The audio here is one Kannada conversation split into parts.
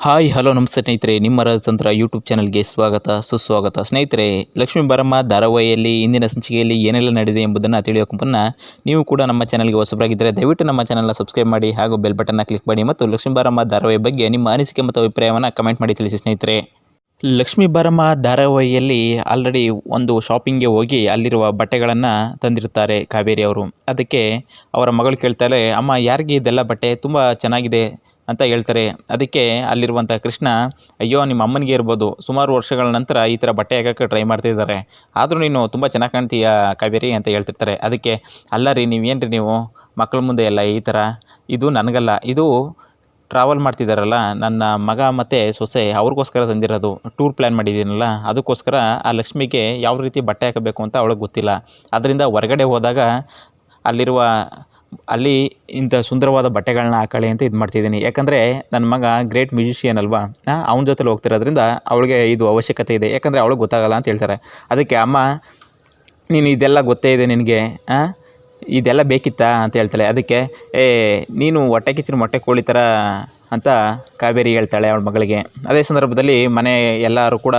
ಹಾಯ್, ಹಲೋ, ನಮಸ್ತೆ ಸ್ನೇಹಿತರೆ. ನಿಮ್ಮ ರಾಜತಂತ್ರ ಯೂಟ್ಯೂಬ್ ಚಾನಲ್ಗೆ ಸ್ವಾಗತ, ಸುಸ್ವಾಗತ. ಸ್ನೇಹಿತರೆ, ಲಕ್ಷ್ಮೀ ಬಾರಮ್ಮ ಧಾರಾವಾಹಿಯಲ್ಲಿ ಇಂದಿನ ಸಂಚಿಕೆಯಲ್ಲಿ ಏನೆಲ್ಲ ನಡೆದಿದೆ ಎಂಬುದನ್ನು ತಿಳಿಯೋಕೆ ಮುನ್ನ ನೀವು ಕೂಡ ನಮ್ಮ ಚಾನಲ್ಗೆ ಹೊಸಬರಾಗಿದ್ದರೆ ದಯವಿಟ್ಟು ನಮ್ಮ ಚಾನಲ್ನ ಸಬ್ಸ್ಕ್ರೈಬ್ ಮಾಡಿ ಹಾಗೂ ಬೆಲ್ ಬಟನ್ನ ಕ್ಲಿಕ್ ಮಾಡಿ ಮತ್ತು ಲಕ್ಷ್ಮೀ ಬಾರಮ್ಮ ಧಾರಾವಾಹಿ ಬಗ್ಗೆ ನಿಮ್ಮ ಅನಿಸಿಕೆ ಮತ್ತು ಅಭಿಪ್ರಾಯವನ್ನು ಕಮೆಂಟ್ ಮಾಡಿ ತಿಳಿಸಿ ಸ್ನೇಹಿತರೆ. ಲಕ್ಷ್ಮೀ ಬಾರಮ್ಮ ಧಾರಾವಾಹಿಯಲ್ಲಿ ಆಲ್ರೆಡಿ ಒಂದು ಶಾಪಿಂಗ್ಗೆ ಹೋಗಿ ಅಲ್ಲಿರುವ ಬಟ್ಟೆಗಳನ್ನು ತಂದಿರ್ತಾರೆ ಕಾವೇರಿ ಅವರು. ಅದಕ್ಕೆ ಅವರ ಮಗಳು ಕೇಳ್ತಾಳೆ, ಅಮ್ಮ, ಯಾರಿಗೆ ಇದೆಲ್ಲ ಬಟ್ಟೆ? ತುಂಬ ಚೆನ್ನಾಗಿದೆ. ಅಂತ ಹೇಳ್ತಾರೆ. ಅದಕ್ಕೆ ಅಲ್ಲಿರುವಂಥ ಕೃಷ್ಣ, ಅಯ್ಯೋ, ನಿಮ್ಮ ಅಮ್ಮನಿಗೆ ಇರ್ಬೋದು. ಸುಮಾರು ವರ್ಷಗಳ ನಂತರ ಈ ಥರ ಬಟ್ಟೆ ಹಾಕೋಕ್ಕೆ ಟ್ರೈ ಮಾಡ್ತಿದ್ದಾರೆ ಆದರೂ ನೀನು ತುಂಬ ಚೆನ್ನಾಗಿ ಕಾಣ್ತೀಯ ಕಾವೇರಿ? ಅಂತ ಹೇಳ್ತಿರ್ತಾರೆ. ಅದಕ್ಕೆ, ಅಲ್ಲ ರೀ ನೀವೇನು ರೀ ನೀವು? ಮಕ್ಕಳ ಮುಂದೆ ಎಲ್ಲ ಈ ಥರ? ಇದು ನನಗಲ್ಲ. ಇದು ಟ್ರಾವೆಲ್ ಮಾಡ್ತಿದ್ದಾರಲ್ಲ ನನ್ನ ಮಗ ಮತ್ತು ಸೊಸೆ ಅವ್ರಿಗೋಸ್ಕರ ತಂದಿರೋದು. Tour plan ಮಾಡಿದ್ದೀನಲ್ಲ. ಅದಕ್ಕೋಸ್ಕರ ಆ ಲಕ್ಷ್ಮಿಗೆ ಯಾವ ರೀತಿ ಬಟ್ಟೆ ಹಾಕಬೇಕು ಅಂತ ಅವಳಿಗೆ ಗೊತ್ತಿಲ್ಲ. ಅದರಿಂದ ಹೊರಗಡೆ ಹೋದಾಗ ಅಲ್ಲಿರುವ ಅಲ್ಲಿ ಇಂಥ ಸುಂದರವಾದ ಬಟ್ಟೆಗಳನ್ನ ಹಾಕೊಳ್ಳಿ ಅಂತ ಇದು ಮಾಡ್ತಿದ್ದೀನಿ. ಯಾಕಂದರೆ ನನ್ನ ಮಗ ಗ್ರೇಟ್ ಮ್ಯೂಸಿಷಿಯನ್ ಅಲ್ವಾ? ಅವನ ಜೊತೆಲಿ ಹೋಗ್ತಿರೋದ್ರಿಂದ ಅವಳಿಗೆ ಇದು ಅವಶ್ಯಕತೆ ಇದೆ. ಯಾಕಂದರೆ ಅವಳಿಗೆ ಗೊತ್ತಾಗಲ್ಲ ಅಂತ ಹೇಳ್ತಾರೆ. ಅದಕ್ಕೆ ಅಮ್ಮ, ನೀನು ಇದೆಲ್ಲ ಗೊತ್ತೇ ಇದೆ ನಿನಗೆ ಇದೆಲ್ಲ ಬೇಕಿತ್ತಾ ಅಂತ ಹೇಳ್ತಾಳೆ. ಅದಕ್ಕೆ, ಏ, ನೀನು ಹೊಟ್ಟೆ ಕಿಚ್ಚಿನ ಮೊಟ್ಟೆ ಕೋಳಿ ಥರ ಅಂತ ಕಾವೇರಿ ಹೇಳ್ತಾಳೆ ಅವಳ ಮಗಳಿಗೆ. ಅದೇ ಸಂದರ್ಭದಲ್ಲಿ ಮನೆ ಎಲ್ಲರೂ ಕೂಡ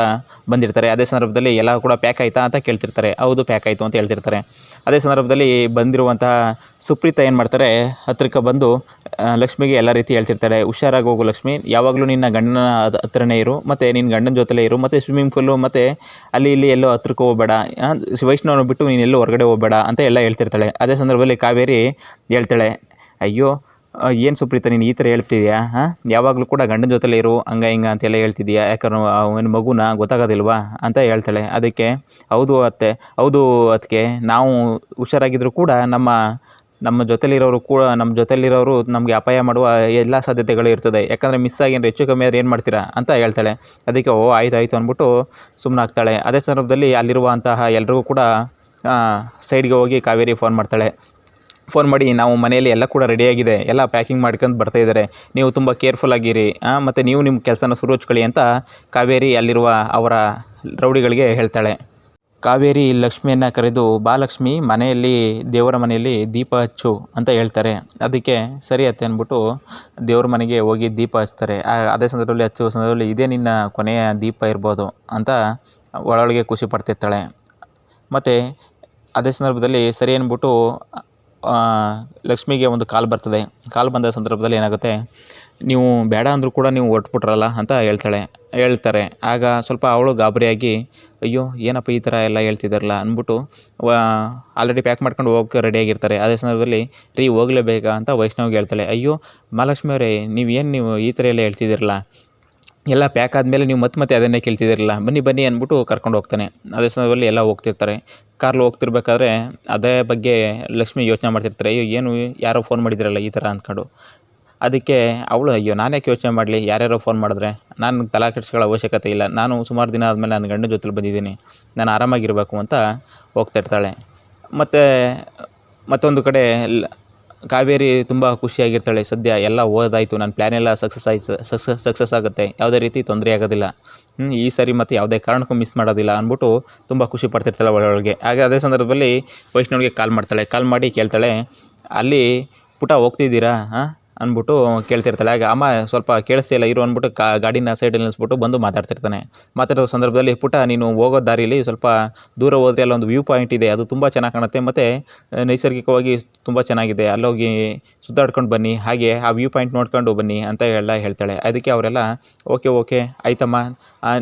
ಬಂದಿರ್ತಾರೆ. ಅದೇ ಸಂದರ್ಭದಲ್ಲಿ ಎಲ್ಲ ಕೂಡ ಪ್ಯಾಕ್ ಆಯಿತಾ ಅಂತ ಕೇಳ್ತಿರ್ತಾರೆ. ಹೌದು, ಪ್ಯಾಕ್ ಆಯಿತು ಅಂತ ಹೇಳ್ತಿರ್ತಾರೆ. ಅದೇ ಸಂದರ್ಭದಲ್ಲಿ ಬಂದಿರುವಂತಹ ಸುಪ್ರೀತಾ ಏನು ಮಾಡ್ತಾರೆ? ಹತ್ತಿರಕ್ಕೆ ಬಂದು ಲಕ್ಷ್ಮಿಗೆ ಎಲ್ಲ ರೀತಿ ಹೇಳ್ತಿರ್ತಾರೆ. ಹುಷಾರಾಗಿ ಹೋಗು ಲಕ್ಷ್ಮಿ. ಯಾವಾಗಲೂ ನಿನ್ನ ಗಂಡನ ಹತ್- ಹತ್ರನೇ ಇರು. ಮತ್ತು ನಿನ್ನ ಗಂಡನ ಜೊತೆಲೇ ಇರು. ಮತ್ತು ಸ್ವಿಮ್ಮಿಂಗ್ ಪೂಲು ಮತ್ತು ಅಲ್ಲಿ ಇಲ್ಲಿ ಎಲ್ಲೋ ಹತ್ರಕ್ಕೆ ಹೋಗಬೇಡ. ವೈಷ್ಣವನ ಬಿಟ್ಟು ನೀನು ಎಲ್ಲೋ ಹೊರಗಡೆ ಹೋಗಬೇಡ ಅಂತ ಎಲ್ಲ ಹೇಳ್ತಿರ್ತಾಳೆ. ಅದೇ ಸಂದರ್ಭದಲ್ಲಿ ಕಾವೇರಿ ಹೇಳ್ತಾಳೆ, ಅಯ್ಯೋ ಏನು ಸುಪ್ರೀತ, ನೀನು ಈ ಥರ ಹೇಳ್ತಿದ್ಯಾ? ಹಾಂ? ಯಾವಾಗಲೂ ಕೂಡ ಗಂಡನ ಜೊತೆಲೇ ಇರು, ಹಂಗ ಹಿಂಗ ಅಂತೆಲ್ಲ ಹೇಳ್ತಿದ್ಯಾ? ಯಾಕಂದ್ರೆ ಅವನ ಮಗುನ ಗೊತ್ತಾಗೋದಿಲ್ವಾ ಅಂತ ಹೇಳ್ತಾಳೆ. ಅದಕ್ಕೆ, ಹೌದು ಅತ್ತೆ, ಹೌದು ಅದಕ್ಕೆ ನಾವು ಹುಷಾರಾಗಿದ್ದರೂ ಕೂಡ ನಮ್ಮ ನಮ್ಮ ಜೊತೆಲಿರೋರು ಕೂಡ, ನಮ್ಮ ಜೊತೆಲಿರೋರು ನಮಗೆ ಅಪಾಯ ಮಾಡುವ ಎಲ್ಲ ಸಾಧ್ಯತೆಗಳು ಇರ್ತದೆ. ಯಾಕಂದರೆ ಮಿಸ್ ಆಗಿ ಹೆಚ್ಚು ಕಮ್ಮಿ ಆದ್ರೆ ಏನು ಮಾಡ್ತೀರಾ ಅಂತ ಹೇಳ್ತಾಳೆ. ಅದಕ್ಕೆ, ಓ, ಆಯ್ತು, ಆಯಿತು ಅಂದ್ಬಿಟ್ಟು ಸುಮ್ಮನೆ ಆಗ್ತಾಳೆ ಅದೇ ಸಂದರ್ಭದಲ್ಲಿ ಅಲ್ಲಿರುವಂತಹ ಎಲ್ಲರಿಗೂ ಕೂಡ ಸೈಡ್ಗೆ ಹೋಗಿ ಕಾವೇರಿ ಫೋನ್ ಮಾಡ್ತಾಳೆ. ಫೋನ್ ಮಾಡಿ, ನಾವು ಮನೆಯಲ್ಲಿ ಎಲ್ಲ ಕೂಡ ರೆಡಿಯಾಗಿದೆ ಎಲ್ಲ ಪ್ಯಾಕಿಂಗ್ ಮಾಡ್ಕೊಂಡು ಬರ್ತಾ ಇದ್ದಾರೆ. ನೀವು ತುಂಬ ಕೇರ್ಫುಲ್ ಆಗಿರಿ ಮತ್ತು ನೀವು ನಿಮ್ಮ ಕೆಲಸನ ಹಚ್ಕೊಳ್ಳಿ ಅಂತ ಕಾವೇರಿ ಅಲ್ಲಿರುವ ಅವರ ರೌಡಿಗಳಿಗೆ ಹೇಳ್ತಾಳೆ. ಕಾವೇರಿ ಲಕ್ಷ್ಮಿಯನ್ನು ಕರೆದು, ಬಾಲಕ್ಷ್ಮಿ, ಮನೆಯಲ್ಲಿ, ದೇವರ ಮನೆಯಲ್ಲಿ ದೀಪ ಹಚ್ಚು ಅಂತ ಹೇಳ್ತಾರೆ. ಅದಕ್ಕೆ ಸರಿ ಅತ್ತೆ ಅಂದ್ಬಿಟ್ಟು ದೇವ್ರ ಮನೆಗೆ ಹೋಗಿ ದೀಪ ಹಚ್ತಾರೆ. ಅದೇ ಸಂದರ್ಭದಲ್ಲಿ, ಹಚ್ಚುವ ಸಂದರ್ಭದಲ್ಲಿ, ಇದೇ ನಿನ್ನ ಕೊನೆಯ ದೀಪ ಇರ್ಬೋದು ಅಂತ ಒಳೊಳಗೆ ಖುಷಿ ಪಡ್ತಿರ್ತಾಳೆ. ಮತ್ತು ಅದೇ ಸಂದರ್ಭದಲ್ಲಿ ಸರಿ ಅಂದ್ಬಿಟ್ಟು ಲಕ್ಷ್ಮಿಗೆ ಒಂದು ಕಾಲ್ ಬರ್ತದೆ. ಕಾಲ್ ಬಂದ ಸಂದರ್ಭದಲ್ಲಿ ಏನಾಗುತ್ತೆ, ನೀವು ಬೇಡ ಅಂದರೂ ಕೂಡ ನೀವು ಹೊರಟ್ಬಿಟ್ರಲ್ಲ ಅಂತ ಹೇಳ್ತಾಳೆ, ಹೇಳ್ತಾರೆ. ಆಗ ಸ್ವಲ್ಪ ಅವಳು ಗಾಬರಿಯಾಗಿ, ಅಯ್ಯೋ, ಏನಪ್ಪ ಈ ಥರ ಎಲ್ಲ ಹೇಳ್ತಿದ್ದಾರಲ್ಲ? ಅಂದ್ಬಿಟ್ಟು ಆಲ್ರೆಡಿ ಪ್ಯಾಕ್ ಮಾಡ್ಕೊಂಡು ಹೋಗೋಕ್ಕೆ ರೆಡಿಯಾಗಿರ್ತಾರೆ ಅದೇ ಸಂದರ್ಭದಲ್ಲಿ, ರೀ ಹೋಗಲೇಬೇಕಾ ಅಂತ ವೈಷ್ಣವಿಗೆ ಹೇಳ್ತಾಳೆ, ಅಯ್ಯೋ, ಮಹಾಲಕ್ಷ್ಮಿ ಅವರೇ ನೀವು ಏನು ನೀವು ಈ ಥರ ಎಲ್ಲ ಹೇಳ್ತಿದ್ದೀರಲ್ಲ? ಎಲ್ಲ ಪ್ಯಾಕ್ ಆದಮೇಲೆ ನೀವು ಮತ್ತೆ ಮತ್ತೆ ಅದನ್ನೇ ಕೇಳ್ತಿದ್ದೀರಲ್ಲ, ಬನ್ನಿ ಬನ್ನಿ ಅಂದ್ಬಿಟ್ಟು ಕರ್ಕೊಂಡು ಹೋಗ್ತಾನೆ. ಅದೇ ಸಮಯದಲ್ಲಿ ಎಲ್ಲ ಹೋಗ್ತಿರ್ತಾರೆ. ಕಾರ್ಲು ಹೋಗ್ತಿರ್ಬೇಕಾದ್ರೆ ಅದೇ ಬಗ್ಗೆ ಲಕ್ಷ್ಮಿ ಯೋಚನೆ ಮಾಡ್ತಿರ್ತಾರೆ, ಅಯ್ಯೋ, ಏನು ಯಾರೋ ಫೋನ್ ಮಾಡಿದ್ರಲ್ಲ ಈ ಥರ ಅಂದ್ಕೊಂಡು ಅದಕ್ಕೆ ಅವಳು, ಅಯ್ಯೋ, ನಾನೇ ಯೋಚನೆ ಮಾಡಲಿ? ಯಾರ್ಯಾರೋ ಫೋನ್ ಮಾಡಿದ್ರೆ. ನಾನು ತಲೆ ಕೆಡಿಸ್ಕೊಳ್ಳೋ ಅವಶ್ಯಕತೆ ಇಲ್ಲ. ನಾನು ಸುಮಾರು ದಿನ ಆದಮೇಲೆ ನನ್ನ ಗಂಡನ ಜೊತೆಲಿ ಬಂದಿದ್ದೀನಿ. ನಾನು ಆರಾಮಾಗಿರಬೇಕು ಅಂತ ಹೋಗ್ತಾಯಿರ್ತಾಳೆ ಮತ್ತು ಮತ್ತೊಂದು ಕಡೆ ಕಾವೇರಿ ತುಂಬ ಖುಷಿಯಾಗಿರ್ತಾಳೆ. ಸದ್ಯ ಎಲ್ಲ ಓದಾಯಿತು ನನ್ನ ಪ್ಲ್ಯಾನ್ ಎಲ್ಲ ಸಕ್ಸಸ್ ಆಯಿತು. ಸಕ್ಸಸ್ ಸಕ್ಸಸ್ ಆಗುತ್ತೆ. ಯಾವುದೇ ರೀತಿ ತೊಂದರೆ ಆಗೋದಿಲ್ಲ. ಈ ಸರಿ ಮತ್ತು ಯಾವುದೇ ಕಾರಣಕ್ಕೂ ಮಿಸ್ ಮಾಡೋದಿಲ್ಲ ಅಂದ್ಬಿಟ್ಟು ತುಂಬ ಖುಷಿ ಪಡ್ತಿರ್ತಾಳೆ ಒಳೊಳಗೆ ಹಾಗೆ ಅದೇ ಸಂದರ್ಭದಲ್ಲಿ ವೈಷ್ಣವ್ಗೆ ಕಾಲ್ ಮಾಡ್ತಾಳೆ. ಕಾಲ್ ಮಾಡಿ ಕೇಳ್ತಾಳೆ, ಅಲ್ಲಿ ಪುಟ ಹೋಗ್ತಿದ್ದೀರಾ? ಹಾಂ? ಅಂದ್ಬಿಟ್ಟು ಕೇಳ್ತಿರ್ತಾಳೆ. ಆಗ ಅಮ್ಮ ಸ್ವಲ್ಪ ಕೇಳಿಸ್ತಿಲ್ಲ ಇರು ಅಂದ್ಬಿಟ್ಟು ಕಾ, ಗಾಡಿನ ಸೈಡಲ್ಲಿ ನಿಲ್ಲಿಸ್ಬಿಟ್ಟು ಬಂದು ಮಾತಾಡ್ತಿರ್ತಾನೆ. ಮಾತಾಡೋ ಸಂದರ್ಭದಲ್ಲಿ ಪುಟ ನೀನು ಹೋಗೋ ದಾರಿಯಲ್ಲಿ ಸ್ವಲ್ಪ ದೂರ ಹೋದರೆ ಅಲ್ಲೊಂದು ವ್ಯೂ ಪಾಯಿಂಟ್ ಇದೆ, ಅದು ತುಂಬ ಚೆನ್ನಾಗಿ ಕಾಣುತ್ತೆ. ಮತ್ತು ನೈಸರ್ಗಿಕವಾಗಿ ತುಂಬ ಚೆನ್ನಾಗಿದೆ. ಅಲ್ಲೋಗಿ ಸುತ್ತಾಡ್ಕೊಂಡು ಬನ್ನಿ, ಹಾಗೆ ಆ ವ್ಯೂ ಪಾಯಿಂಟ್ ನೋಡ್ಕೊಂಡು ಬನ್ನಿ ಅಂತ ಎಲ್ಲ ಹೇಳ್ತಾಳೆ. ಅದಕ್ಕೆ ಅವರೆಲ್ಲ, ಓಕೆ ಓಕೆ, ಆಯ್ತಮ್ಮ.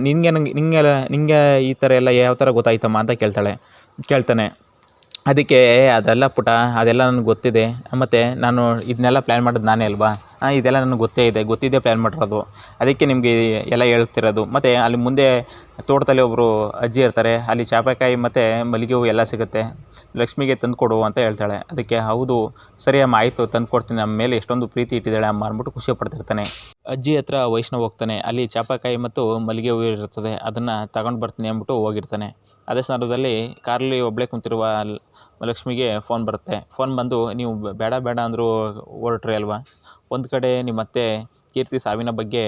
ನಿನಗೆ ನಂಗೆ ನಿಂಗೆ ನಿಂಗೆ ಈ ಥರ ಎಲ್ಲ ಯಾವ ಥರ ಗೊತ್ತಾಯ್ತಮ್ಮ? ಅಂತ ಕೇಳ್ತಾಳೆ, ಕೇಳ್ತಾನೆ. ಅದಕ್ಕೆ "ಏ, ಅದೆಲ್ಲ ಪುಟ ಅದೆಲ್ಲ ನನಗೆ ಗೊತ್ತಿದೆ. ಮತ್ತು ನಾನು ಇದನ್ನೆಲ್ಲ ಪ್ಲ್ಯಾನ್ ಮಾಡೋದು ನಾನೇ ಅಲ್ವಾ? ಇದೆಲ್ಲ ನನಗೆ ಗೊತ್ತೇ ಇದೆ. ಗೊತ್ತಿದ್ದೇ ಪ್ಲ್ಯಾನ್ ಮಾಡಿರೋದು. ಅದಕ್ಕೆ ನಿಮಗೆ ಎಲ್ಲ ಹೇಳ್ತಿರೋದು. ಮತ್ತು ಅಲ್ಲಿ ಮುಂದೆ ತೋಟದಲ್ಲಿ ಒಬ್ಬರು ಅಜ್ಜಿ ಇರ್ತಾರೆ. ಅಲ್ಲಿ ಚಾಪೆಕಾಯಿ ಮತ್ತು ಮಲ್ಲಿಗೆ ಹೂವು ಎಲ್ಲ ಸಿಗುತ್ತೆ. ಲಕ್ಷ್ಮಿಗೆ ತಂದು ಕೊಡು ಅಂತ ಹೇಳ್ತಾಳೆ. ಅದಕ್ಕೆ, ಹೌದು, ಸರಿ ಅಮ್ಮ, ಆಯಿತು ತಂದು ಕೊಡ್ತೀನಿ ನಮ್ಮ ಮೇಲೆ ಎಷ್ಟೊಂದು ಪ್ರೀತಿ ಇಟ್ಟಿದ್ದಾಳೆ ಅಮ್ಮ, ಅಂದ್ಬಿಟ್ಟು ಖುಷಿ ಪಡ್ತಿರ್ತಾನೆ. ಅಜ್ಜಿ ಹತ್ರ ವೈಷ್ಣವ್ ಹೋಗ್ತಾನೆ. ಅಲ್ಲಿ ಚಾಪಕಾಯಿ ಮತ್ತು ಮಲ್ಲಿಗೆ ಹೂವು ಇರ್ತದೆ. ಅದನ್ನು ತಗೊಂಡು ಬರ್ತೀನಿ ಅಂದ್ಬಿಟ್ಟು ಹೋಗಿರ್ತಾನೆ. ಅದೇ ಸಂದರ್ಭದಲ್ಲಿ ಕಾರಲ್ಲಿ ಒಬ್ಬಳೇ ಕುಂತಿರುವ ಲಕ್ಷ್ಮಿಗೆ ಫೋನ್ ಬರುತ್ತೆ. ಫೋನ್ ಬಂದು, ನೀವು ಬೇಡ ಬೇಡ ಅಂದರೂ ಹೊರಟ್ರಿ ಅಲ್ವಾ? ಒಂದು ಕಡೆ ನಿಮ್ಮ ಅತ್ತೆ ಕೀರ್ತಿ, ಸಾವಿನ ಬಗ್ಗೆ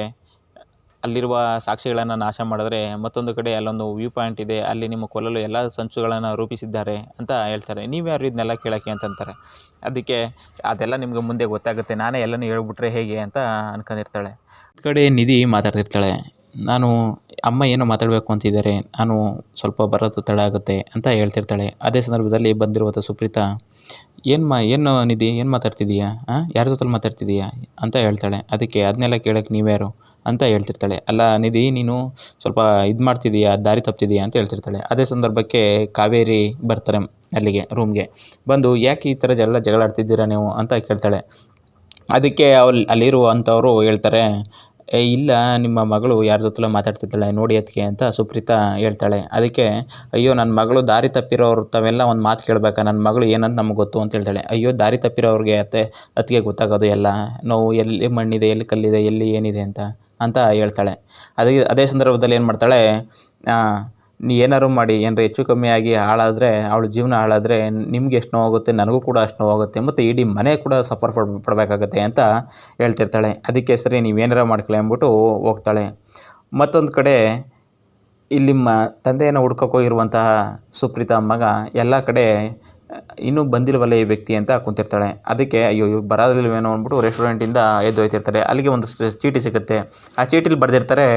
ಅಲ್ಲಿರುವ ಸಾಕ್ಷಿಗಳನ್ನು ನಾಶ ಮಾಡಿದ್ರೆ ಮತ್ತೊಂದು ಕಡೆ ಅಲ್ಲೊಂದು ವ್ಯೂ ಪಾಯಿಂಟ್ ಇದೆ, ಅಲ್ಲಿ ನಿಮ್ಮ ಕೊಲ್ಲಲು ಎಲ್ಲ ಸಂಚುಗಳನ್ನು ರೂಪಿಸಿದ್ದಾರೆ ಅಂತ ಹೇಳ್ತಾರೆ. ನೀವ್ಯಾರು ಇದನ್ನೆಲ್ಲ ಕೇಳೋಕ್ಕೆ ಅಂತಂತಾರೆ ಅದಕ್ಕೆ ಅದೆಲ್ಲ ನಿಮಗೆ ಮುಂದೆ ಗೊತ್ತಾಗುತ್ತೆ. ನಾನೇ ಎಲ್ಲನೂ ಹೇಳ್ಬಿಟ್ರೆ ಹೇಗೆ ಅಂತ ಅನ್ಕೊಂಡಿರ್ತಾಳೆ. ಕಡೆ ನಿಧಿ ಮಾತಾಡ್ತಿರ್ತಾಳೆ. ನಾನು ಅಮ್ಮ ಏನು ಮಾತಾಡಬೇಕು ಅಂತಿದ್ದಾರೆ, ನಾನು ಸ್ವಲ್ಪ ಬರೋದು ತಡ ಆಗುತ್ತೆ ಅಂತ ಹೇಳ್ತಿರ್ತಾಳೆ. ಅದೇ ಸಂದರ್ಭದಲ್ಲಿ ಬಂದಿರುವಂಥ ಸುಪ್ರೀತಾ, ಏನು ಮಾ, ಏನು ನಿಧಿ, ಏನು ಮಾತಾಡ್ತಿದ್ದೀಯಾ? ಹಾಂ ಯಾರ ಜೊತೆಲಿ ಮಾತಾಡ್ತಿದ್ದೀಯಾ? ಅಂತ ಹೇಳ್ತಾಳೆ. ಅದಕ್ಕೆ ಅದನ್ನೆಲ್ಲ ಕೇಳೋಕ್ಕೆ ನೀವ್ಯಾರು? ಅಂತ ಹೇಳ್ತಿರ್ತಾಳೆ. ಅಲ್ಲ, ನಿಧಿ, ನೀನು ಸ್ವಲ್ಪ ಇದು ಮಾಡ್ತಿದ್ದೀಯಾ? ದಾರಿ ತಪ್ತಿದ್ದೀಯಾ? ಅಂತ ಹೇಳ್ತಿರ್ತಾಳೆ. ಅದೇ ಸಂದರ್ಭಕ್ಕೆ ಕಾವೇರಿ ಬರ್ತಾರೆ ಅಲ್ಲಿಗೆ ರೂಮ್ಗೆ ಬಂದು, ಯಾಕೆ ಈ ಥರ ಜಗಳ ಆಡ್ತಿದ್ದೀರಾ ನೀವು? ಅಂತ ಕೇಳ್ತಾಳೆ. ಅದಕ್ಕೆ ಅವ್ರು ಅಲ್ಲಿರುವಂಥವರು ಹೇಳ್ತಾರೆ ಏ, ಇಲ್ಲ, ನಿಮ್ಮ ಮಗಳು ಯಾರ ಜೊತೆಲೋ ಮಾತಾಡ್ತಿದ್ದಾಳೆ, ನೋಡಿ ಅದಕ್ಕೆ ಅಂತ ಸುಪ್ರೀತಾ ಹೇಳ್ತಾಳೆ. ಅದಕ್ಕೆ, ಅಯ್ಯೋ ನನ್ನ ಮಗಳು ದಾರಿ ತಪ್ಪಿರೋರು, ತಾವೆಲ್ಲ ಒಂದು ಮಾತು ಕೇಳಬೇಕಾ? ನನ್ನ ಮಗಳು ಏನಂತ ನಮ್ಗೆ ಗೊತ್ತು ಅಂತ ಹೇಳ್ತಾಳೆ. ಅಯ್ಯೋ, ದಾರಿ ತಪ್ಪಿರೋರಿಗೆ ಅತ್ತೆ ಅತ್ತಿಗೆ ಗೊತ್ತಾಗೋದು ಎಲ್ಲ. ನೋವು ಎಲ್ಲಿ ಮಣ್ಣಿದೆ, ಎಲ್ಲಿ ಕಲ್ಲಿದೆ, ಎಲ್ಲಿ ಏನಿದೆ ಅಂತ ಅಂತ ಹೇಳ್ತಾಳೆ. ಅದೇ ಅದೇ ಸಂದರ್ಭದಲ್ಲಿ ಏನು ಮಾಡ್ತಾಳೆ? ನೀ ಏನಾರು ಮಾಡಿ, ಏನಾರ ಹೆಚ್ಚು ಕಮ್ಮಿ ಆಗಿ ಹಾಳಾದರೆ, ಅವಳ ಜೀವನ ಹಾಳಾದರೆ ನಿಮ್ಗೆ ಎಷ್ಟು ನೋವಾಗುತ್ತೆ, ನನಗೂ ಕೂಡ ಅಷ್ಟು ನೋವಾಗುತ್ತೆ ಮತ್ತು ಇಡೀ ಮನೆ ಕೂಡ ಸಫರ್ ಪಡ್, ಪಡಬೇಕಾಗತ್ತೆ ಅಂತ ಹೇಳ್ತಿರ್ತಾಳೆ. ಅದಕ್ಕೆ ಸರಿ ನೀವೇನಾರ ಮಾಡ್ಕೊಳ್ಳಿ ಅಂದ್ಬಿಟ್ಟು ಹೋಗ್ತಾಳೆ. ಮತ್ತೊಂದು ಕಡೆ ಇಲ್ಲಿ ಮ, ತಂದೆಯನ್ನು ಹುಡ್ಕಕ್ಕೆ ಹೋಗಿರುವಂತಹ ಸುಪ್ರೀತಾ ಮಗ ಎಲ್ಲ ಕಡೆ, ಇನ್ನೂ ಬಂದಿಲ್ವಲ್ಲ ಈ ವ್ಯಕ್ತಿ ಅಂತ ಕುಂತಿರ್ತಾಳೆ. ಅದಕ್ಕೆ ಅಯ್ಯೋ ಇವಾಗ ಬರೋದಿಲ್ವೇನೋ ಅಂದ್ಬಿಟ್ಟು ರೆಸ್ಟೋರೆಂಟಿಂದ ಎದ್ದು ಹೋಯ್ತಿರ್ತಾರೆ. ಅಲ್ಲಿಗೆ ಒಂದು ಚೀಟಿ ಸಿಗುತ್ತೆ. ಆ ಚೀಟಿಲಿ ಬರೆದಿರ್ತಾರೆ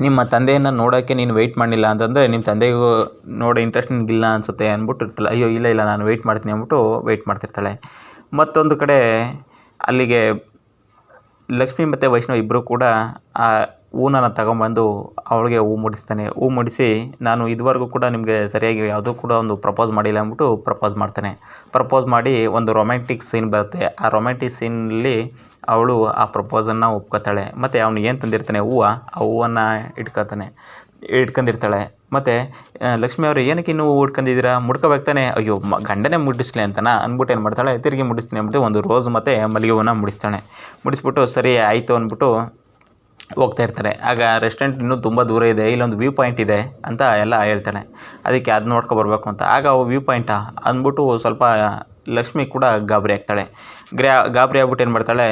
ನಿಮ್ಮ ತಂದೆಯನ್ನು ನೋಡೋಕ್ಕೆ ನೀನು ವೆಯ್ಟ್ ಮಾಡಲಿಲ್ಲ ಅಂತಂದರೆ ನಿಮ್ಮ ತಂದೆಗೂ ನೋಡೋ ಇಂಟ್ರೆಸ್ಟ್ ನಿನಗಿಲ್ಲ ಅನಿಸುತ್ತೆ ಅಂದ್ಬಿಟ್ಟು ಇರ್ತಾಳೆ. ಅಯ್ಯೋ, ಇಲ್ಲ ಇಲ್ಲ, ನಾನು ವೆಯ್ಟ್ ಮಾಡ್ತೀನಿ ಅಂದ್ಬಿಟ್ಟು ವೆಯ್ಟ್ ಮಾಡ್ತಿರ್ತಾಳೆ. ಮತ್ತೊಂದು ಕಡೆ ಅಲ್ಲಿಗೆ ಲಕ್ಷ್ಮಿ ಮತ್ತು ವೈಷ್ಣವ್ ಇಬ್ಬರೂ ಕೂಡ ಆ ಹೂವನ್ನ ತಗೊಂಬಂದು ಅವಳಿಗೆ ಹೂ ಮುಡಿಸ್ತಾನೆ. ಹೂ ಮುಡಿಸಿ ನಾನು ಇದುವರೆಗೂ ಕೂಡ ನಿಮಗೆ ಸರಿಯಾಗಿ ಯಾವುದೂ ಕೂಡ ಒಂದು ಪ್ರಪೋಸ್ ಮಾಡಿಲ್ಲ ಅಂದ್ಬಿಟ್ಟು ಪ್ರಪೋಸ್ ಮಾಡ್ತಾನೆ. ಪ್ರಪೋಸ್ ಮಾಡಿ ಒಂದು ರೊಮ್ಯಾಂಟಿಕ್ ಸೀನ್ ಬರುತ್ತೆ. ಆ ರೊಮ್ಯಾಂಟಿಕ್ ಸೀನಲ್ಲಿ ಅವಳು ಆ ಪ್ರಪೋಸನ್ನು ಒಪ್ಕೋತಾಳೆ. ಮತ್ತು ಅವನು ಏನು ತಂದಿರ್ತಾನೆ ಹೂವು? ಆ ಹೂವನ್ನು ಇಟ್ಕೊತಾನೆ. ಇಟ್ಕೊಂಡಿರ್ತಾಳೆ. ಮತ್ತು ಲಕ್ಷ್ಮಿ ಅವರು, ಏನಕ್ಕೆ ಇನ್ನೂ ಹೂವು ಇಟ್ಕೊಂಡಿದ್ದೀರಾ? ಮುಡ್ಕೋಬೇಕು ತಾನೆ. ಅಯ್ಯೋ, ಮ, ಗಂಡನೇ ಮುಡಿಸ್ಲಿ ಅಂತನಾ? ಅಂದ್ಬಿಟ್ಟು ಏನು ಮಾಡ್ತಾಳೆ? ತಿರುಗಿ ಮುಡಿಸ್ತೀನಿ ಅಂದ್ಬಿಟ್ಟು ಒಂದು ರೋಸ್ ಮತ್ತು ಮಲ್ಲಿಗೆ ಹೂವನ್ನ ಮುಡಿಸ್ತಾಳೆ. ಮುಡಿಸ್ಬಿಟ್ಟು ಸರಿ, ಆಯಿತು ಅಂದ್ಬಿಟ್ಟು ಹೋಗ್ತಾ ಇರ್ತಾರೆ. ಆಗ ರೆಸ್ಟೋರೆಂಟ್ ಇನ್ನೂ ತುಂಬ ದೂರ ಇದೆ. ಇಲ್ಲೊಂದು ವ್ಯೂ ಪಾಯಿಂಟ್ ಇದೆ ಅಂತ ಎಲ್ಲ ಹೇಳ್ತಾನೆ ಅದಕ್ಕೆ ಅದು ನೋಡ್ಕೊ ಬರಬೇಕು ಅಂತ. ಆಗ ವ್ಯೂ ಪಾಯಿಂಟಾ ಅಂದ್ಬಿಟ್ಟು ಸ್ವಲ್ಪ ಲಕ್ಷ್ಮಿ ಕೂಡ ಗಾಬರಿ ಆಗ್ತಾಳೆ. ಗ್ರ್ಯಾ, ಗಾಬರಿ ಆಗ್ಬಿಟ್ಟು ಏನು ಮಾಡ್ತಾಳೆ?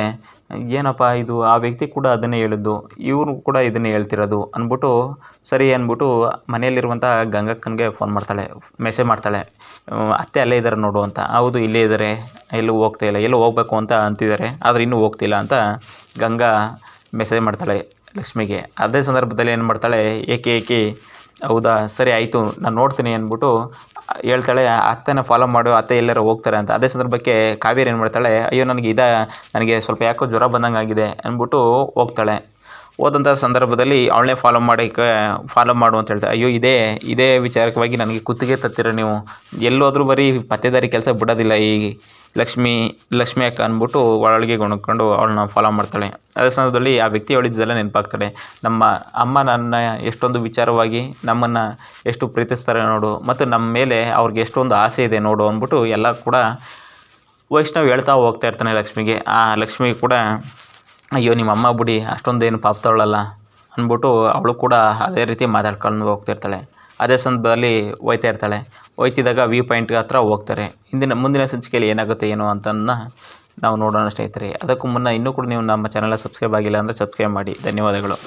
ಏನಪ್ಪ ಇದು? ಆ ವ್ಯಕ್ತಿ ಕೂಡ ಅದನ್ನೇ ಹೇಳಿದ್ದು. ಇವರು ಕೂಡ ಇದನ್ನೇ ಹೇಳ್ತಿರೋದು ಅಂದ್ಬಿಟ್ಟು ಸರಿ ಅಂದ್ಬಿಟ್ಟು ಮನೆಯಲ್ಲಿರುವಂಥ ಗಂಗಕ್ಕನಿಗೆ ಫೋನ್ ಮಾಡ್ತಾಳೆ. ಮೆಸೇಜ್ ಮಾಡ್ತಾಳೆ. ಅತ್ತೆ ಅಲ್ಲೇ ಇದ್ದಾರೆ ನೋಡು ಅಂತ. ಹೌದು, ಇಲ್ಲೇ ಇದ್ದಾರೆ ಎಲ್ಲೂ ಹೋಗ್ತಾ ಇಲ್ಲ. ಎಲ್ಲೂ ಹೋಗ್ಬೇಕು ಅಂತ ಅಂತಿದ್ದಾರೆ. ಆದರೆ ಇನ್ನೂ ಹೋಗ್ತಿಲ್ಲ ಅಂತ ಗಂಗಾ ಮೆಸೇಜ್ ಮಾಡ್ತಾಳೆ ಲಕ್ಷ್ಮಿಗೆ. ಅದೇ ಸಂದರ್ಭದಲ್ಲಿ ಏನು ಮಾಡ್ತಾಳೆ, ಏಕೆ ಏಕೆ, ಹೌದಾ, ಸರಿ ಆಯಿತು, ನಾನು ನೋಡ್ತೀನಿ ಅಂದ್ಬಿಟ್ಟು ಹೇಳ್ತಾಳೆ, ಅತ್ತೆನ ಫಾಲೋ ಮಾಡು, ಅತ್ತೆ ಎಲ್ಲರೂ ಹೋಗ್ತಾರೆ ಅಂತ. ಅದೇ ಸಂದರ್ಭಕ್ಕೆ ಕಾವೇರಿ ಏನು ಮಾಡ್ತಾಳೆ, ಅಯ್ಯೋ, ನನಗೆ ಇದ, ನನಗೆ ಸ್ವಲ್ಪ ಯಾಕೋ ಜ್ವರ ಬಂದಂಗೆ ಆಗಿದೆ ಅಂದ್ಬಿಟ್ಟು ಹೋಗ್ತಾಳೆ. ಹೋದಂಥ ಸಂದರ್ಭದಲ್ಲಿ ಅವಳನ್ನೇ ಫಾಲೋ ಮಾಡೋಕ್ಕೆ ಫಾಲೋ ಮಾಡು ಅಂತ ಹೇಳ್ತಾರೆ ಅಯ್ಯೋ, ಇದೇ ಇದೇ ವಿಚಾರಕವಾಗಿ ನನಗೆ ಕುತ್ತಿಗೆ ತತ್ತಿರ ನೀವು. ಎಲ್ಲೋದ್ರೂ ಬರೀ ಪತ್ತೆದಾರಿ ಕೆಲಸ ಬಿಡೋದಿಲ್ಲ ಈ ಲಕ್ಷ್ಮಿ ಲಕ್ಷ್ಮಿ ಅಕ್ಕ ಅಂದ್ಬಿಟ್ಟು ಒಳಗೆ ಗುಣಕೊಂಡು ಅವಳನ್ನ ಫಾಲೋ ಮಾಡ್ತಾಳೆ. ಅದೇ ಸಂದರ್ಭದಲ್ಲಿ ಆ ವ್ಯಕ್ತಿ ಹೇಳಿದ್ದೆಲ್ಲ ನೆನಪಾಗ್ತಾಳೆ ನಮ್ಮ ಅಮ್ಮ ನನ್ನ ಎಷ್ಟೊಂದು ವಿಚಾರವಾಗಿ, ನಮ್ಮನ್ನು ಎಷ್ಟು ಪ್ರೀತಿಸ್ತಾರೆ ನೋಡು, ಮತ್ತು ನಮ್ಮ ಮೇಲೆ ಅವ್ರಿಗೆ ಎಷ್ಟೊಂದು ಆಸೆ ಇದೆ ನೋಡು ಅಂದ್ಬಿಟ್ಟು ಎಲ್ಲ ಕೂಡ ವೈಷ್ಣವ್ ಹೇಳ್ತಾ ಹೋಗ್ತಾ ಇರ್ತಾನೆ ಲಕ್ಷ್ಮಿಗೆ. ಆ ಲಕ್ಷ್ಮಿ ಕೂಡ, ಅಯ್ಯೋ, ನಿಮ್ಮ ಅಮ್ಮ ಬಿಡಿ, ಅಷ್ಟೊಂದೇನು ಪಾಪ ತಗೊಳ್ಳಲ್ಲ ಅಂದ್ಬಿಟ್ಟು ಅವಳು ಕೂಡ ಅದೇ ರೀತಿ ಮಾತಾಡ್ಕೊಂಡು ಹೋಗ್ತಿರ್ತಾಳೆ ಅದೇ ಸಂದರ್ಭದಲ್ಲಿ ಹೋಯ್ತಾ ಇರ್ತಾಳೆ. ಹೋಯ್ತಿದ್ದಾಗ ವ್ಯೂ ಪಾಯಿಂಟ್ ಹತ್ರ ಹೋಗ್ತಾರೆ. ಹಿಂದಿನ ಮುಂದಿನ ಸಂಚಿಕೆಯಲ್ಲಿ ಏನಾಗುತ್ತೆ ಏನೋ ಅಂತನ್ನ ನಾವು ನೋಡೋಣ ಸ್ನೇಹಿತರೆ. ಅದಕ್ಕೂ ಮುನ್ನ ಇನ್ನೂ ಕೂಡ ನೀವು ನಮ್ಮ ಚಾನಲ್ ಸಬ್ಸ್ಕ್ರೈಬ್ ಆಗಿಲ್ಲ ಅಂದರೆ ಸಬ್ಸ್ಕ್ರೈಬ್ ಮಾಡಿ. ಧನ್ಯವಾದಗಳು.